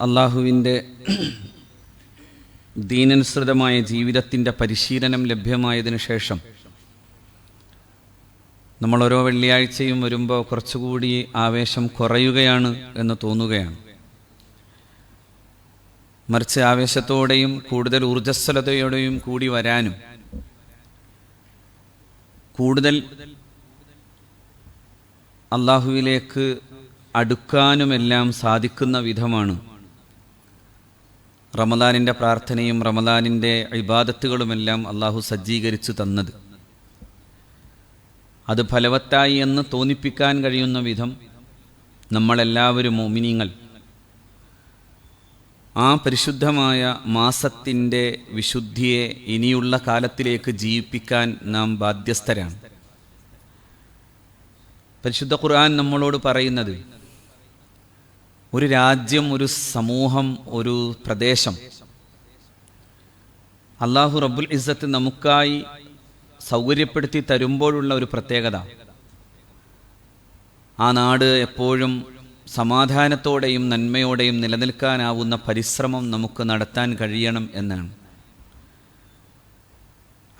അള്ളാഹുവിന്റെ ദീനനുസൃതമായ ജീവിതത്തിന്റെ പരിശീലനം ലഭ്യമായതിനു ശേഷം നമ്മൾ ഓരോ വെള്ളിയാഴ്ചയും വരുമ്പോൾ കുറച്ചുകൂടി ആവേശം കുറയുകയാണ് എന്ന് തോന്നുകയാണ്. മറിച്ച് ആവേശത്തോടെയും കൂടുതൽ ഊർജസ്വലതയോടെയും കൂടി വരാനും കൂടുതൽ അള്ളാഹുവിലേക്ക് അടുക്കാനുമെല്ലാം സാധിക്കുന്ന വിധമാണ് റമദാനിന്റെ പ്രാർത്ഥനയും റമദാനിന്റെ ഇബാദത്തുകളുമെല്ലാം അള്ളാഹു സജ്ജീകരിച്ചു തന്നത്. അത് ഫലവത്തായി എന്ന് തോന്നിപ്പിക്കാൻ കഴിയുന്ന വിധം നമ്മളെല്ലാവരും മോമിനിങ്ങൾ. ആ പരിശുദ്ധമായ മാസത്തിന്റെ വിശുദ്ധിയെ ഇനിയുള്ള കാലത്തിലേക്ക് ജീവിപ്പിക്കാൻ നാം ബാധ്യസ്ഥരാണ്. പരിശുദ്ധ ഖുർആൻ നമ്മളോട് പറയുന്നത് ഒരു രാജ്യം ഒരു സമൂഹം ഒരു പ്രദേശം. അള്ളാഹു റബ്ബുൽ ഇസ്സത്ത് നമുക്കായി സൗകര്യപ്പെടുത്തി തരുമ്പോഴുള്ള ഒരു പ്രത്യേകത. ആ നാട് എപ്പോഴും സമാധാനത്തോടെയും നന്മയോടെയും നിലനിൽക്കാനാവുന്ന പരിശ്രമം നമുക്ക് നടത്താൻ കഴിയണം എന്നാണ്.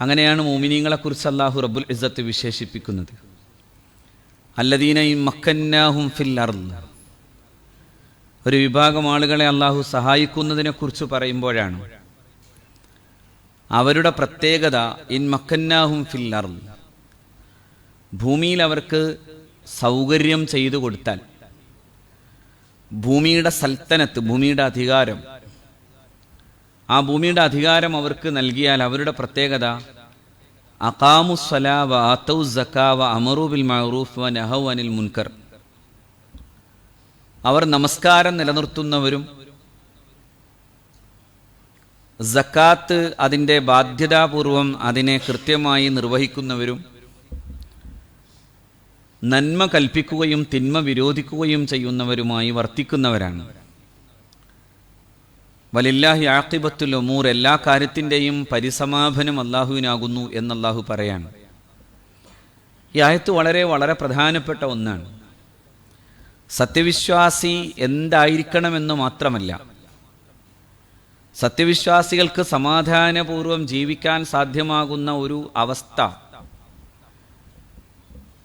അങ്ങനെയാണ് മോമിനീങ്ങളെക്കുറിച്ച് അള്ളാഹു റബ്ബുൽ ഇസ്സത്ത് വിശേഷിപ്പിക്കുന്നത്. അല്ലദീനയും മക്കന്നാഹും ഫിൽ അർദ്. ഒരു വിഭാഗം ആളുകളെ അള്ളാഹു സഹായിക്കുന്നതിനെക്കുറിച്ച് പറയുമ്പോഴാണ്. അവരുടെ പ്രത്യേകത ഇൻ മക്കന്നാഹും ഫില്ലർ ഭൂമിയിൽ അവർക്ക് സൗകര്യം ചെയ്തു കൊടുത്താൽ ഭൂമിയുടെ സൽത്തനത്ത് ഭൂമിയുടെ അധികാരം ആ ഭൂമിയുടെ അധികാരം അവർക്ക് നൽകിയാൽ അവരുടെ പ്രത്യേകത അഖാമു സലാവ ആത്തൗ സക്കാവ അമറൂബിൽ മഹറൂഫ് വ അനിൽ മുൻകർ. അവർ നമസ്കാരം നിലനിർത്തുന്നവരും സക്കാത്ത് അതിന്റെ ബാധ്യതാപൂർവം അതിനെ കൃത്യമായി നിർവഹിക്കുന്നവരും നന്മ കൽപ്പിക്കുകയും തിന്മ വിരോധിക്കുകയും ചെയ്യുന്നവരുമായി വർത്തിക്കുന്നവരാണ്. വലില്ലാഹി ആക്കിബത്തുൽ ഒമൂർ എല്ലാ കാര്യത്തിന്റെയും പരിസമാപനം അള്ളാഹുവിനാകുന്നു എന്നല്ലാഹു പറയാണ്. ഈ ആയത്ത് വളരെ വളരെ പ്രധാനപ്പെട്ട ഒന്നാണ്. സത്യവിശ്വാസി എന്തായിരിക്കണമെന്ന് മാത്രമല്ല സത്യവിശ്വാസികൾക്ക് സമാധാനപൂർവം ജീവിക്കാൻ സാധ്യമാകുന്ന ഒരു അവസ്ഥ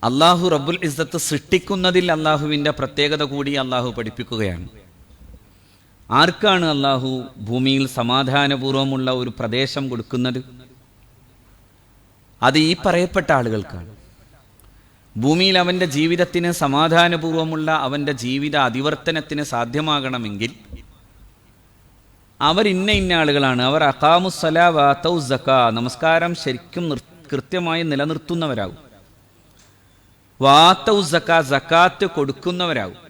അള്ളാഹു റബ്ബുൽ ഇസ്സത്ത് സൃഷ്ടിക്കുന്നതിൽ അള്ളാഹുവിന്റെ പ്രത്യേകത കൂടി അള്ളാഹു പഠിപ്പിക്കുകയാണ്. ആർക്കാണ് അള്ളാഹു ഭൂമിയിൽ സമാധാനപൂർവമുള്ള ഒരു പ്രദേശം കൊടുക്കുന്നത്? അത് ഈ പറയപ്പെട്ട ആളുകൾക്കാണ്. ഭൂമിയിൽ അവന്റെ ജീവിതത്തിന് സമാധാനപൂർവമുള്ള അവന്റെ ജീവിത അതിവർത്തനത്തിന് സാധ്യമാകണമെങ്കിൽ അവർ ഇന്ന ഇന്ന ആളുകളാണ്. അവർ അഖാമുസല വാത്തൗ നമസ്കാരം ശരിക്കും കൃത്യമായി നിലനിർത്തുന്നവരാകും. വാത്തൗ സക്ക സക്കാത്ത് കൊടുക്കുന്നവരാകും.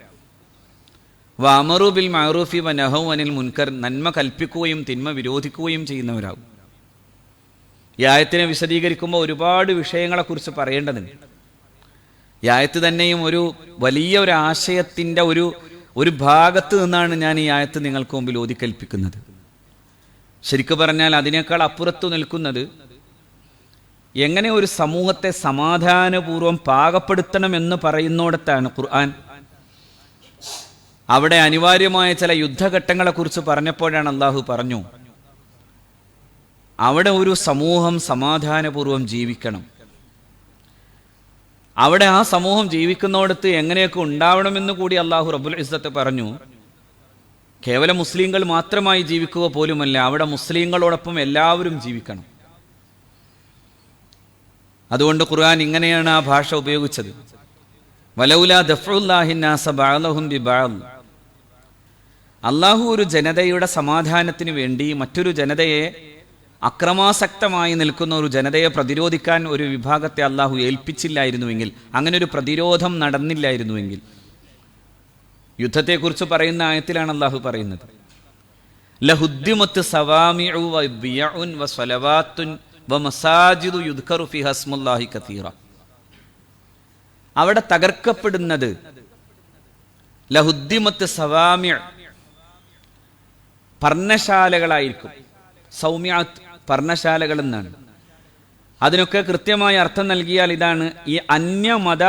വാമറു ബിൽ വ നഹു അനിൽ മുൻകർ നന്മ കൽപ്പിക്കുകയും തിന്മ വിരോധിക്കുകയും ചെയ്യുന്നവരാകും. ഈ ആയത്തിനെ വിശദീകരിക്കുമ്പോൾ ഒരുപാട് വിഷയങ്ങളെക്കുറിച്ച് പറയേണ്ടതുണ്ട്. ഈ ആയത്ത് തന്നെയും ഒരു വലിയ ഒരു ആശയത്തിന്റെ ഒരു ഒരു ഭാഗത്ത് നിന്നാണ് ഞാൻ ഈ ആയത്ത് നിങ്ങൾക്ക് മുമ്പിൽ ഓതിക്കൽപ്പിക്കുന്നത്. ശരിക്കു പറഞ്ഞാൽ അതിനേക്കാൾ അപ്പുറത്തു നിൽക്കുന്നത് എങ്ങനെ ഒരു സമൂഹത്തെ സമാധാനപൂർവം പാകപ്പെടുത്തണം എന്ന് പറയുന്നിടത്താണ് ഖുർആൻ. അവിടെ അനിവാര്യമായ ചില യുദ്ധഘട്ടങ്ങളെക്കുറിച്ച് പറഞ്ഞപ്പോഴാണ് അള്ളാഹു പറഞ്ഞു അവിടെ ഒരു സമൂഹം സമാധാനപൂർവം ജീവിക്കണം. അവിടെ ആ സമൂഹം ജീവിക്കുന്നിടത്ത് എങ്ങനെയൊക്കെ ഉണ്ടാവണമെന്ന് കൂടി അള്ളാഹു റബുൽ ഇസ്സത്ത് പറഞ്ഞു. കേവലം മുസ്ലിങ്ങൾ മാത്രമായി ജീവിക്കുക പോലുമല്ല അവിടെ മുസ്ലിങ്ങളോടൊപ്പം എല്ലാവരും ജീവിക്കണം. അതുകൊണ്ട് ഖുർആൻ ഇങ്ങനെയാണ് ആ ഭാഷ ഉപയോഗിച്ചത്. അള്ളാഹു ഒരു ജനതയുടെ സമാധാനത്തിന് വേണ്ടി മറ്റൊരു ജനതയെ അക്രമാസക്തമായി നിൽക്കുന്ന ഒരു ജനതയെ പ്രതിരോധിക്കാൻ ഒരു വിഭാഗത്തെ അള്ളാഹു ഏൽപ്പിച്ചില്ലായിരുന്നുവെങ്കിൽ അങ്ങനെ ഒരു പ്രതിരോധം നടന്നില്ലായിരുന്നുവെങ്കിൽ യുദ്ധത്തെക്കുറിച്ച് പറയുന്ന ആയത്തിലാണ് അള്ളാഹു പറയുന്നത്. സവാമിഉ അവിടെ തകർക്കപ്പെടുന്നത് ലഹുദ്ദിമത്ത് സവാമിഅ പർണശാലകളായിരിക്കും. സൗമ്യാത്ത് പർണശാലകൾ എന്നാണ് അതിനൊക്കെ കൃത്യമായ അർത്ഥം നൽകിയാൽ ഇതാണ് ഈ അന്യമത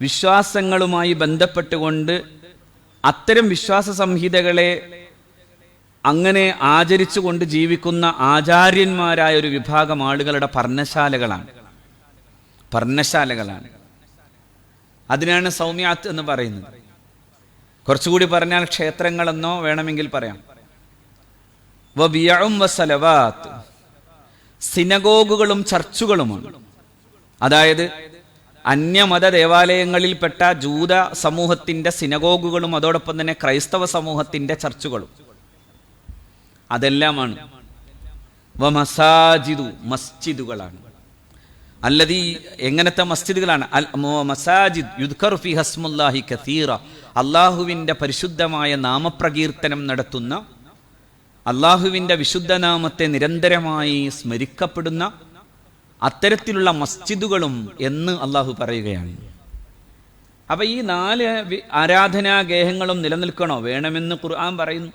വിശ്വാസങ്ങളുമായി ബന്ധപ്പെട്ടുകൊണ്ട് അത്തരം വിശ്വാസ സംഹിതകളെ അങ്ങനെ ആചരിച്ചുകൊണ്ട് ജീവിക്കുന്ന ആചാര്യന്മാരായ ഒരു വിഭാഗം ആളുകളുടെ പർണശാലകളാണ് പർണശാലകളാണ് അതിനാണ് സൗമ്യാത്ത് എന്ന് പറയുന്നത്. കുറച്ചുകൂടി പറഞ്ഞാൽ ക്ഷേത്രങ്ങളെന്നോ വേണമെങ്കിൽ പറയാം. വസലവാത്ത്. സിനഗോഗുകളും ചർച്ചുകളുമാണ് അതായത് അന്യമത ദേവാലയങ്ങളിൽപ്പെട്ട ജൂത സമൂഹത്തിന്റെ സിനഗോഗുകളും അതോടൊപ്പം തന്നെ ക്രൈസ്തവ സമൂഹത്തിന്റെ ചർച്ചുകളും. അതെല്ലാമാണ്. മസ്ജിദുകളാണ്. അല്ലതീ എങ്ങനത്തെ മസ്ജിദുകളാണ്? മസാജിദ് ഹസ്മുല്ലാഹി കസീറ. പരിശുദ്ധമായ നാമപ്രകീർത്തനം നടത്തുന്ന അള്ളാഹുവിന്റെ വിശുദ്ധനാമത്തെ നിരന്തരമായി സ്മരിക്കപ്പെടുന്ന അത്തരത്തിലുള്ള മസ്ജിദുകളും എന്ന് അള്ളാഹു പറയുകയാണ്. അപ്പൊ ഈ നാല് ആരാധനാ ഗേഹങ്ങളും നിലനിൽക്കണോ? വേണമെന്ന് ഖുർആൻ പറയുന്നു.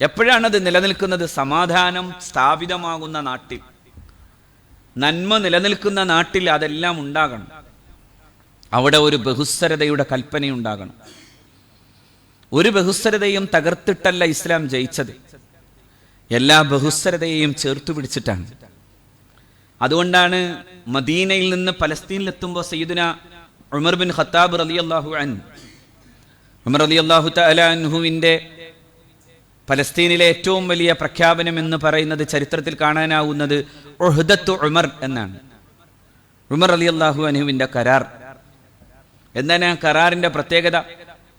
എപ്പോഴാണത് നിലനിൽക്കുന്നത്? സമാധാനം സ്ഥാപിതമാകുന്ന നാട്ടിൽ. നന്മ നിലനിൽക്കുന്ന നാട്ടിൽ അതെല്ലാം ഉണ്ടാകണം. അവിടെ ഒരു ബഹുസ്വരതയുടെ കൽപ്പനയുണ്ടാകണം. ഒരു ബഹുസ്വരതയും തകർത്തിട്ടല്ല ഇസ്ലാം ജയിച്ചത്. എല്ലാ ബഹുസ്വരതയെയും ചേർത്തു പിടിച്ചിട്ടാണ്. അതുകൊണ്ടാണ് മദീനയിൽ നിന്ന് പലസ്തീനിലെത്തുമ്പോൾ സയ്യിദുന ഉമർ ബിൻ ഖത്താബ് റലി അള്ളാഹു അൻ ഉമർ അലി അള്ളാഹു തലാൻഹുവിന്റെ പലസ്തീനിലെ ഏറ്റവും വലിയ പ്രഖ്യാപനം എന്ന് പറയുന്നത് ചരിത്രത്തിൽ കാണാനാവുന്നത് ഉഹ്ദത്തു ഉമർ എന്നാണ്. ഉമർ അലി അള്ളാഹു അനുവിന്റെ കരാർ. എന്താണ് ആ കരാറിന്റെ പ്രത്യേകത?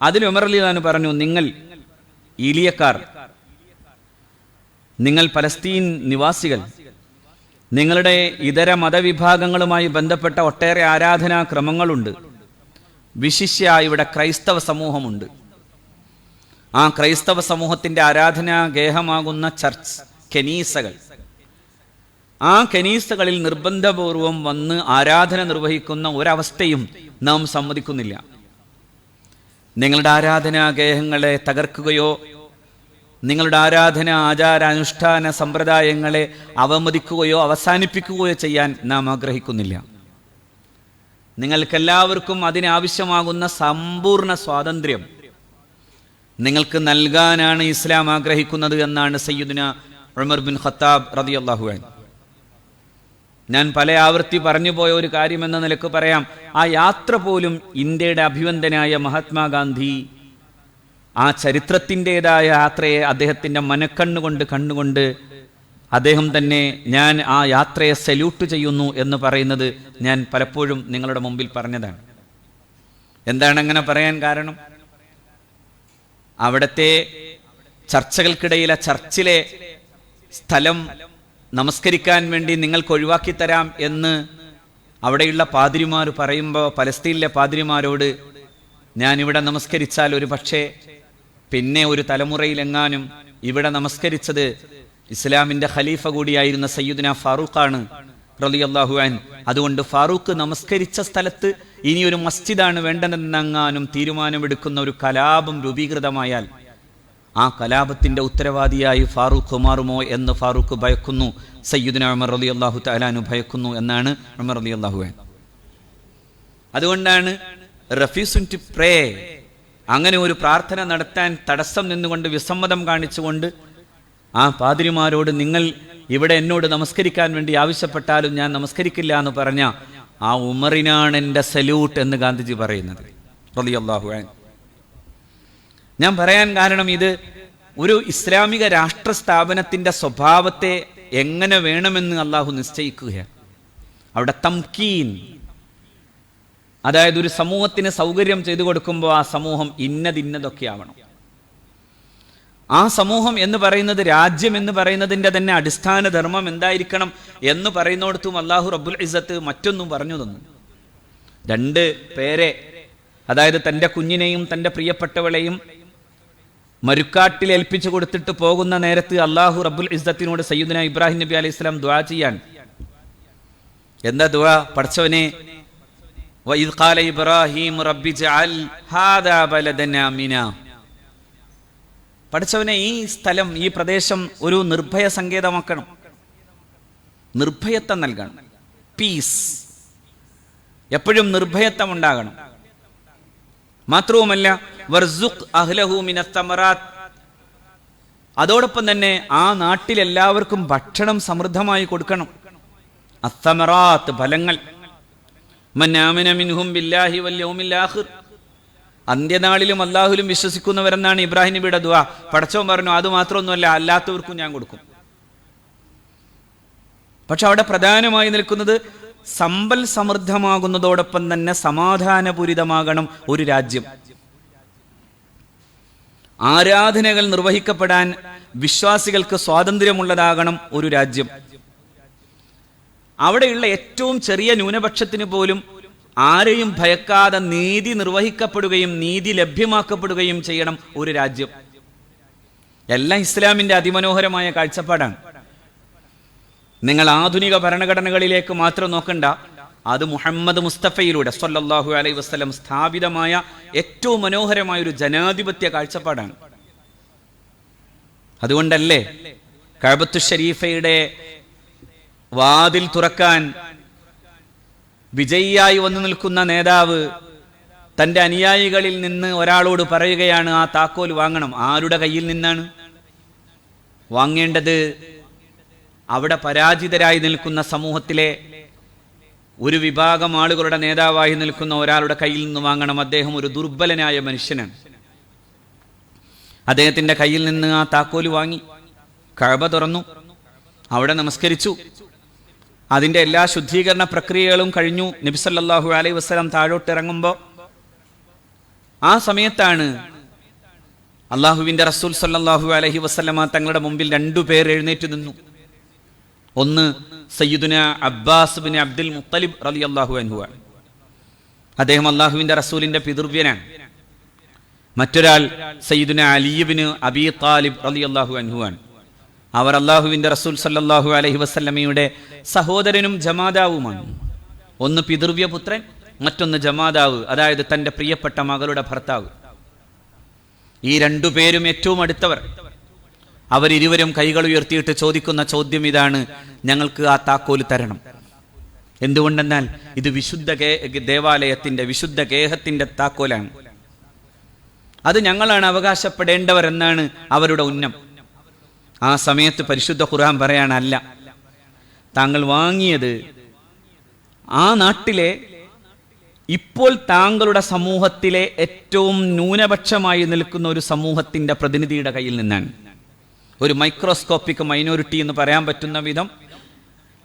അതിൽ ഉമർ അലി പറഞ്ഞു നിങ്ങൾ ഈലിയക്കാർ നിങ്ങൾ പലസ്തീൻ നിവാസികൾ. നിങ്ങളുടെ ഇതര മതവിഭാഗങ്ങളുമായി ബന്ധപ്പെട്ട ഒട്ടേറെ ആരാധനാ ക്രമങ്ങളുണ്ട് വിശിഷ്യ ഇവിടെ ക്രൈസ്തവ സമൂഹമുണ്ട്. ആ ക്രൈസ്തവ സമൂഹത്തിന്റെ ആരാധനാ ഗേഹമാകുന്ന ചർച്ച് കെനീസകൾ. ആ കെനീസകളിൽ നിർബന്ധപൂർവം വന്ന് ആരാധന നിർവഹിക്കുന്ന ഒരവസ്ഥയും നാം സമ്മതിക്കുന്നില്ല. നിങ്ങളുടെ ആരാധനാഗേഹങ്ങളെ തകർക്കുകയോ നിങ്ങളുടെ ആരാധന ആചാരാനുഷ്ഠാന സമ്പ്രദായങ്ങളെ അവമതിക്കുകയോ അവസാനിപ്പിക്കുകയോ ചെയ്യാൻ നാം ആഗ്രഹിക്കുന്നില്ല. നിങ്ങൾക്കെല്ലാവർക്കും അതിനാവശ്യമാകുന്ന സമ്പൂർണ സ്വാതന്ത്ര്യം. നിങ്ങൾക്ക് നൽകാനാണ് ഇസ്ലാം ആഗ്രഹിക്കുന്നത് എന്നാണ് സയ്യുദിന ഉമർ ബിൻ ഖത്താബ് റതി അൻഹു. ഞാൻ പല പറഞ്ഞു പോയ ഒരു കാര്യം എന്ന നിലയ്ക്ക് പറയാം. ആ യാത്ര പോലും ഇന്ത്യയുടെ അഭിവന്ദനായ മഹാത്മാഗാന്ധി ആ ചരിത്രത്തിന്റെതായ യാത്രയെ അദ്ദേഹത്തിന്റെ മനക്കണ്ണുകൊണ്ട് കണ്ണുകൊണ്ട് അദ്ദേഹം തന്നെ ഞാൻ ആ യാത്രയെ സല്യൂട്ട് ചെയ്യുന്നു എന്ന് പറയുന്നത് ഞാൻ പലപ്പോഴും നിങ്ങളുടെ മുമ്പിൽ പറഞ്ഞതാണ്. എന്താണ് അങ്ങനെ പറയാൻ കാരണം? അവിടുത്തെ ചർച്ചകൾക്കിടയിലെ ചർച്ചിലെ സ്ഥലം നമസ്കരിക്കാൻ വേണ്ടി നിങ്ങൾക്ക് ഒഴിവാക്കി തരാം എന്ന് അവിടെയുള്ള പാതിരിമാർ പറയുമ്പോൾ പലസ്തീനിലെ പാതിരിമാരോട് ഞാൻ ഇവിടെ നമസ്കരിച്ചാൽ ഒരു പക്ഷേ പിന്നെ ഒരു തലമുറയിലെങ്ങാനും ഇവിടെ നമസ്കരിച്ചത് ഇസ്ലാമിന്റെ ഖലീഫ കൂടിയായിരുന്ന സയ്യിദ്ന ഫാറൂഖാണ് റളിയല്ലാഹു അൻ അതുകൊണ്ട് ഫാറൂഖ് നമസ്കരിച്ച സ്ഥലത്ത് ഇനി ഒരു മസ്ജിദാണ് വേണ്ടതെന്നെങ്ങാനും തീരുമാനമെടുക്കുന്ന ഒരു കലാപം രൂപീകൃതമായാൽ ആ കലാപത്തിന്റെ ഉത്തരവാദിയായി ഫാറൂഖ് മാറുമോ എന്ന് ഫാറൂഖ് ഭയക്കുന്നു സയ്യുദിന ഉമർ അലി അള്ളാഹു തലാനു ഭയക്കുന്നു എന്നാണ് ഉമർ അലി അള്ളാഹു അതുകൊണ്ടാണ് റഫീസുൻ ടു പ്രേ അങ്ങനെ ഒരു പ്രാർത്ഥന നടത്താൻ തടസ്സം നിന്നുകൊണ്ട് വിസമ്മതം കാണിച്ചുകൊണ്ട് ആ പാതിരിമാരോട് നിങ്ങൾ ഇവിടെ എന്നോട് നമസ്കരിക്കാൻ വേണ്ടി ആവശ്യപ്പെട്ടാലും ഞാൻ നമസ്കരിക്കില്ല എന്ന് പറഞ്ഞ ആ ഉമറിനാണ് എന്റെ സല്യൂട്ട് എന്ന് ഗാന്ധിജി പറയുന്നത്. ഞാൻ പറയാൻ കാരണം ഇത് ഒരു ഇസ്ലാമിക രാഷ്ട്ര സ്ഥാപനത്തിന്റെ സ്വഭാവത്തെ എങ്ങനെ വേണമെന്ന് അള്ളാഹു നിശ്ചയിക്കുകയാണ്. അവിടെ തംകീൻ അതായത് ഒരു സമൂഹത്തിന് സൗകര്യം ചെയ്തു കൊടുക്കുമ്പോൾ ആ സമൂഹം ഇന്നതിന്നതൊക്കെ ആവണം ആ സമൂഹം എന്ന് പറയുന്നത് രാജ്യം എന്ന് പറയുന്നതിന്റെ തന്നെ അടിസ്ഥാന ധർമ്മം എന്തായിരിക്കണം എന്ന് പറയുന്നിടത്തും അള്ളാഹു റബ്ബുൽ ഇസത്ത് മറ്റൊന്നും പറഞ്ഞു തന്നു. രണ്ട് പേരെ അതായത് തന്റെ കുഞ്ഞിനെയും തന്റെ പ്രിയപ്പെട്ടവളെയും മരുക്കാട്ടിൽ ഏൽപ്പിച്ചു കൊടുത്തിട്ട് പോകുന്ന നേരത്ത് അള്ളാഹു റബ്ബുൽ ഇസ്സത്തിനോട് സയ്യിദ്ന ഇബ്രാഹിം നബി അലൈഹി സ്വലാം ദ്വാ ചെയ്യാൻ. എന്താ ദുആ? പഠിച്ചവനെ وإذ قال إبراهيم رب اجعل هذا بلدا آمنا പഠിച്ചവനെ ഈ സ്ഥലം ഈ പ്രദേശം ഒരു നിർഭയ സങ്കേതമാക്കണം നിർഭയത്വം നൽകണം പീസ് എപ്പോഴും നിർഭയത്വം ഉണ്ടാകണം മാത്രവുമല്ല വർസുഖ് അഹ്ലഹു മിനസ് തമറാത്ത് അതോടൊപ്പം തന്നെ ആ നാട്ടിലെല്ലാവർക്കും ഭക്ഷണം സമൃദ്ധമായി കൊടുക്കണം അത്തമറാത്ത് ഫലങ്ങൾ ബില്ലാഹി അന്ത്യനാളിലും അള്ളാഹുലും വിശ്വസിക്കുന്നവരെന്നാണ് ഇബ്രാഹിം നബിയുടെ ദുആ. പടച്ചവൻ പറഞ്ഞു അത് മാത്രമൊന്നുമല്ല അല്ലാത്തവർക്കും ഞാൻ കൊടുക്കും. പക്ഷെ അവിടെ പ്രധാനമായി നിൽക്കുന്നത് സമ്പൽ സമൃദ്ധമാകുന്നതോടൊപ്പം തന്നെ സമാധാനപൂരിതമാകണം ഒരു രാജ്യം. ആരാധനകൾ നിർവഹിക്കപ്പെടാൻ വിശ്വാസികൾക്ക് സ്വാതന്ത്ര്യമുള്ളതാകണം ഒരു രാജ്യം. അവിടെയുള്ള ഏറ്റവും ചെറിയ ന്യൂനപക്ഷത്തിന് പോലും ആരെയും ഭയക്കാതെ നീതി നിർവഹിക്കപ്പെടുകയും നീതി ലഭ്യമാക്കപ്പെടുകയും ചെയ്യണം ഒരു രാജ്യം. എല്ലാം ഇസ്ലാമിന്റെ അതിമനോഹരമായ കാഴ്ചപ്പാടാണ്. നിങ്ങൾ ആധുനിക ഭരണഘടനകളിലേക്ക് മാത്രം നോക്കണ്ട അത് മുഹമ്മദ് മുസ്തഫയിലൂടെ സൊല്ലാഹു അലൈഹി വസ്ലം സ്ഥാപിതമായ ഏറ്റവും മനോഹരമായ ഒരു ജനാധിപത്യ കാഴ്ചപ്പാടാണ്. അതുകൊണ്ടല്ലേ കഴബത്തു ഷരീഫയുടെ വാതിൽ തുറക്കാൻ വിജയിയായി വന്നു നിൽക്കുന്ന നേതാവ് തന്റെ അനുയായികളിൽ നിന്ന് ഒരാളോട് പറയുകയാണ് ആ താക്കോൽ വാങ്ങണം. ആരുടെ കയ്യിൽ നിന്നാണ്? വാങ്ങേണ്ടത് അവിടെ പരാജിതരായി നിൽക്കുന്ന സമൂഹത്തിലെ ഒരു വിഭാഗം ആളുകളുടെ നേതാവായി നിൽക്കുന്ന ഒരാളുടെ കയ്യിൽ നിന്ന് വാങ്ങണം. അദ്ദേഹം ഒരു ദുർബലനായ മനുഷ്യനാണ്. അദ്ദേഹത്തിന്റെ കയ്യിൽ നിന്ന് ആ താക്കോൽ വാങ്ങി. കഴബ തുറന്നു. അവിടെ നമസ്കരിച്ചു. അതിന്റെ എല്ലാ ശുദ്ധീകരണ പ്രക്രിയകളും കഴിഞ്ഞു. നബിസല്ലാഹു അലൈഹി വസ്സലാം താഴോട്ട് ഇറങ്ങുമ്പോൾ ആ സമയത്താണ് അള്ളാഹുവിന്റെ റസൂൽ സല്ലാഹു അലഹി വസ്ലമ തങ്ങളുടെ മുമ്പിൽ രണ്ടു പേർ എഴുന്നേറ്റ് നിന്നു. ഒന്ന് സയ്യിദുന അബ്ബാസ് ബിൻ അബ്ദുൽ മുത്തലിബ് റലി അള്ളാഹു അൻഹുവാണ് അദ്ദേഹം അള്ളാഹുവിന്റെ റസൂലിന്റെ പിതൃവ്യനാണ്. മറ്റൊരാൾ സയ്യിദുന അലിയുബിന് അബി താലിബ് റലി അള്ളാഹു അൻഹുവാണ് അവർ അള്ളാഹുവിന്റെ റസൂൽ സല്ലാഹു അലഹി വസ്ല്ലമയുടെ സഹോദരനും ജമാതാവുമാണ് ഒന്ന് പിതൃവ്യപുത്രൻ മറ്റൊന്ന് ജമാതാവ് അതായത് തന്റെ പ്രിയപ്പെട്ട മകളുടെ ഭർത്താവ്. ഈ രണ്ടു പേരും ഏറ്റവും അടുത്തവർ. അവരിരുവരും കൈകൾ ഉയർത്തിയിട്ട് ചോദിക്കുന്ന ചോദ്യം ഇതാണ് ഞങ്ങൾക്ക് ആ താക്കോൽ തരണം. എന്തുകൊണ്ടെന്നാൽ ഇത് വിശുദ്ധ ദേവാലയത്തിന്റെ വിശുദ്ധ ഗേഹത്തിന്റെ താക്കോലാണ്. അത് ഞങ്ങളാണ് അവകാശപ്പെടേണ്ടവർ എന്നാണ് അവരുടെ ഉന്നം. ആ സമയത്ത് പരിശുദ്ധ ഖുർആൻ പറയാനല്ല താങ്കൾ വാങ്ങിയത് ആ നാട്ടിലെ ഇപ്പോൾ താങ്കളുടെ സമൂഹത്തിലെ ഏറ്റവും ന്യൂനപക്ഷമായി നിൽക്കുന്ന ഒരു സമൂഹത്തിന്റെ പ്രതിനിധിയുടെ കയ്യിൽ നിന്നാണ്. ഒരു മൈക്രോസ്കോപ്പിക് മൈനോറിറ്റി എന്ന് പറയാൻ പറ്റുന്ന വിധം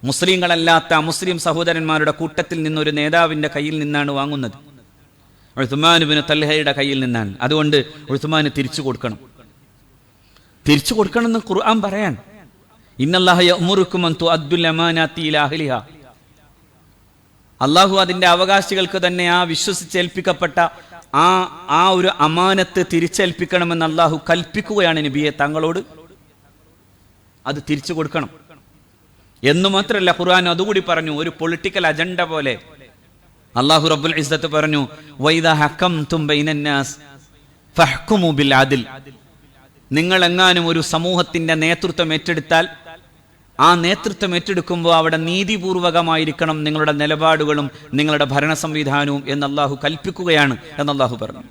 മുസ്ലിങ്ങളല്ലാത്ത മുസ്ലിം സഹോദരന്മാരുടെ കൂട്ടത്തിൽ നിന്നൊരു നേതാവിന്റെ കയ്യിൽ നിന്നാണ് വാങ്ങുന്നത്. ഉഴുത്തുമാനുബിന് തൽഹയുടെ കയ്യിൽ നിന്നാണ്. അതുകൊണ്ട് ഉഴുത്തുമാന് തിരിച്ചു കൊടുക്കണം. തിരിച്ചു കൊടുക്കണമെന്ന് ഖുർആൻ പറയാൻ. അള്ളാഹു അതിന്റെ അവകാശികൾക്ക് തന്നെ ആ വിശ്വസിച്ചേൽപ്പിക്കപ്പെട്ട ആ ആ ഒരു അമാനത്ത് തിരിച്ചേൽപ്പിക്കണമെന്ന് അള്ളാഹു കൽപ്പിക്കുകയാണ് നബിയെ തങ്ങളോട്. അത് തിരിച്ചു കൊടുക്കണം. എന്ന് മാത്രമല്ല ഖുർആൻ അതുകൂടി പറഞ്ഞു ഒരു പൊളിറ്റിക്കൽ അജണ്ട പോലെ. അള്ളാഹു റബ്ബുൽ ഇസ്സത്ത് പറഞ്ഞു വൈദ ഹക്കം തുംബൈനന്നാസ് ഫഹ്കുമു ബിൽ അദിൽ. നിങ്ങൾ എങ്ങാനും ഒരു സമൂഹത്തിന്റെ നേതൃത്വം ഏറ്റെടുത്താൽ ആ നേതൃത്വം ഏറ്റെടുക്കുമ്പോൾ അവിടെ നീതിപൂർവകമായിരിക്കണം നിങ്ങളുടെ നിലപാടുകളും നിങ്ങളുടെ ഭരണ സംവിധാനവും എന്ന് അള്ളാഹു കൽപ്പിക്കുകയാണ് എന്ന് അള്ളാഹു പറഞ്ഞു.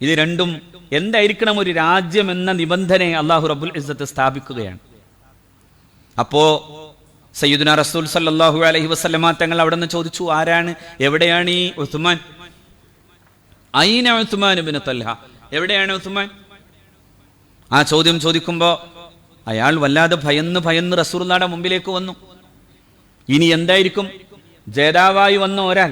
ഇത് രണ്ടും എന്തായിരിക്കണം ഒരു രാജ്യം എന്ന നിബന്ധനയെ അള്ളാഹു റബുൽ ഇസ്സത്ത് സ്ഥാപിക്കുകയാണ്. അപ്പോ സയ്യിദുന റസൂൽ സല്ലാഹു അലഹി വസല്ലമ തങ്ങൾ അവിടെ നിന്ന് ചോദിച്ചു ആരാണ്? എവിടെയാണ് ഈ ഉസ്മാൻ? ഐന ഉസ്മാൻ തൽഹ. എവിടെയാണ് ഉസ്മാൻ? ആ ചോദ്യം ചോദിക്കുമ്പോൾ അയാൾ വല്ലാതെ ഭയന്ന് ഭയന്ന് റസൂർനാടെ മുമ്പിലേക്ക് വന്നു. ഇനി എന്തായിരിക്കും? ജേതാവായി വന്ന ഒരാൾ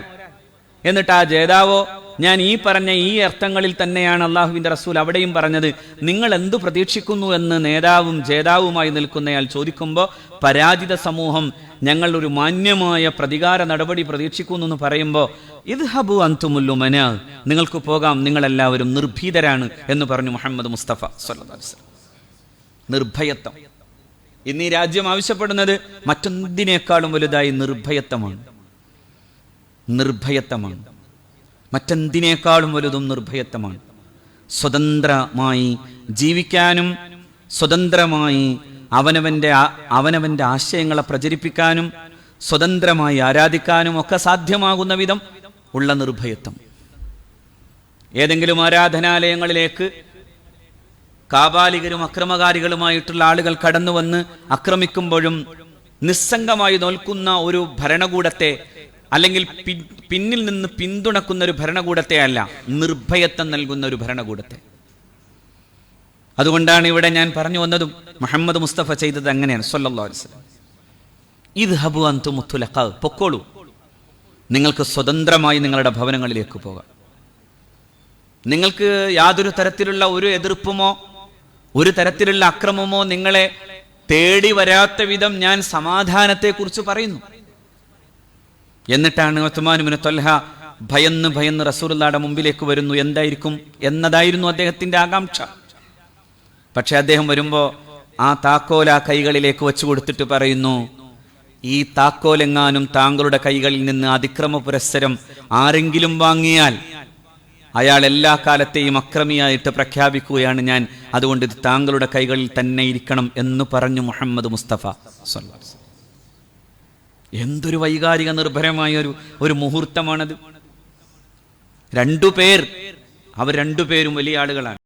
എന്നിട്ട് ആ ജേതാവോ ഞാൻ ഈ പറഞ്ഞ ഈ അർത്ഥങ്ങളിൽ തന്നെയാണ് അള്ളാഹുവിന്റെ റസൂൽ അവിടെയും പറഞ്ഞത്. നിങ്ങൾ എന്തു പ്രതീക്ഷിക്കുന്നു എന്ന് നേതാവും ജേതാവുമായി നിൽക്കുന്നയാൾ ചോദിക്കുമ്പോൾ പരാജിത സമൂഹം ഞങ്ങൾ ഒരു മാന്യമായ പ്രതികാര നടപടി പ്രതീക്ഷിക്കുന്നു എന്ന് പറയുമ്പോൾ ഇത് ഹബു അന്തുമുല്ലു മന നിങ്ങൾക്ക് പോകാം നിങ്ങളെല്ലാവരും നിർഭീതരാണ് എന്ന് പറഞ്ഞു മുഹമ്മദ് മുസ്തഫ നിർഭയത്വം. ഇന്ന് ഈ രാജ്യം ആവശ്യപ്പെടുന്നത് മറ്റൊന്നിനേക്കാളും വലുതായി നിർഭയത്വമാണ്. നിർഭയത്വമാണ്. മറ്റെന്തിനേക്കാളും വലുതും നിർഭയത്വമാണ്. സ്വതന്ത്രമായി ജീവിക്കാനും സ്വതന്ത്രമായി അവനവന്റെ അവനവന്റെ ആശയങ്ങളെ പ്രചരിപ്പിക്കാനും സ്വതന്ത്രമായി ആരാധിക്കാനും ഒക്കെ സാധ്യമാകുന്ന വിധം ഉള്ള നിർഭയത്വം. ഏതെങ്കിലും ആരാധനാലയങ്ങളിലേക്ക് കാബാലികരും അക്രമകാരികളുമായിട്ടുള്ള ആളുകൾ കടന്നു വന്ന് ആക്രമിക്കുമ്പോഴും നിസ്സംഗമായി നോൽക്കുന്ന ഒരു ഭരണകൂടത്തെ അല്ലെങ്കിൽ പിന്നിൽ നിന്ന് പിന്തുണക്കുന്ന ഒരു ഭരണകൂടത്തെ അല്ല നിർഭയത്വം നൽകുന്ന ഒരു ഭരണകൂടത്തെ. അതുകൊണ്ടാണ് ഇവിടെ ഞാൻ പറഞ്ഞു വന്നതും മുഹമ്മദ് മുസ്തഫ ചെയ്തത് അങ്ങനെയാണ് വസല്ലം. ഇത് ഹബു അന്തു മുത്തുലക്ക പൊക്കോളൂ. നിങ്ങൾക്ക് സ്വതന്ത്രമായി നിങ്ങളുടെ ഭവനങ്ങളിലേക്ക് പോകാം. നിങ്ങൾക്ക് യാതൊരു തരത്തിലുള്ള ഒരു എതിർപ്പുമോ ഒരു തരത്തിലുള്ള അക്രമമോ നിങ്ങളെ തേടി വരാത്ത വിധം ഞാൻ സമാധാനത്തെക്കുറിച്ച് പറയുന്നു. എന്നിട്ടാണ് ഒത്തുമാനുമിന് തൊൽഹ ഭയന്ന് ഭയന്ന് റസൂലുള്ളാടെ മുമ്പിലേക്ക് വരുന്നു. എന്തായിരിക്കും എന്നതായിരുന്നു അദ്ദേഹത്തിന്റെ ആകാംക്ഷ. പക്ഷെ അദ്ദേഹം വരുമ്പോ ആ താക്കോൽ ആ കൈകളിലേക്ക് വെച്ചു കൊടുത്തിട്ട് പറയുന്നു ഈ താക്കോലെങ്ങാനും താങ്കളുടെ കൈകളിൽ നിന്ന് അതിക്രമ പുരസ്സരം ആരെങ്കിലും വാങ്ങിയാൽ അയാൾ എല്ലാ കാലത്തെയും അക്രമിയായിട്ട് പ്രഖ്യാപിക്കുകയാണ് ഞാൻ. അതുകൊണ്ട് ഇത് താങ്കളുടെ കൈകളിൽ തന്നെ ഇരിക്കണം എന്ന് പറഞ്ഞു മുഹമ്മദ് മുസ്തഫ. വസല്ലം. എന്തൊരു വൈകാരിക നിർഭരമായ ഒരു ഒരു മുഹൂർത്തമാണത്. രണ്ടു പേർ അവർ രണ്ടുപേരും വലിയ ആളുകളാണ്.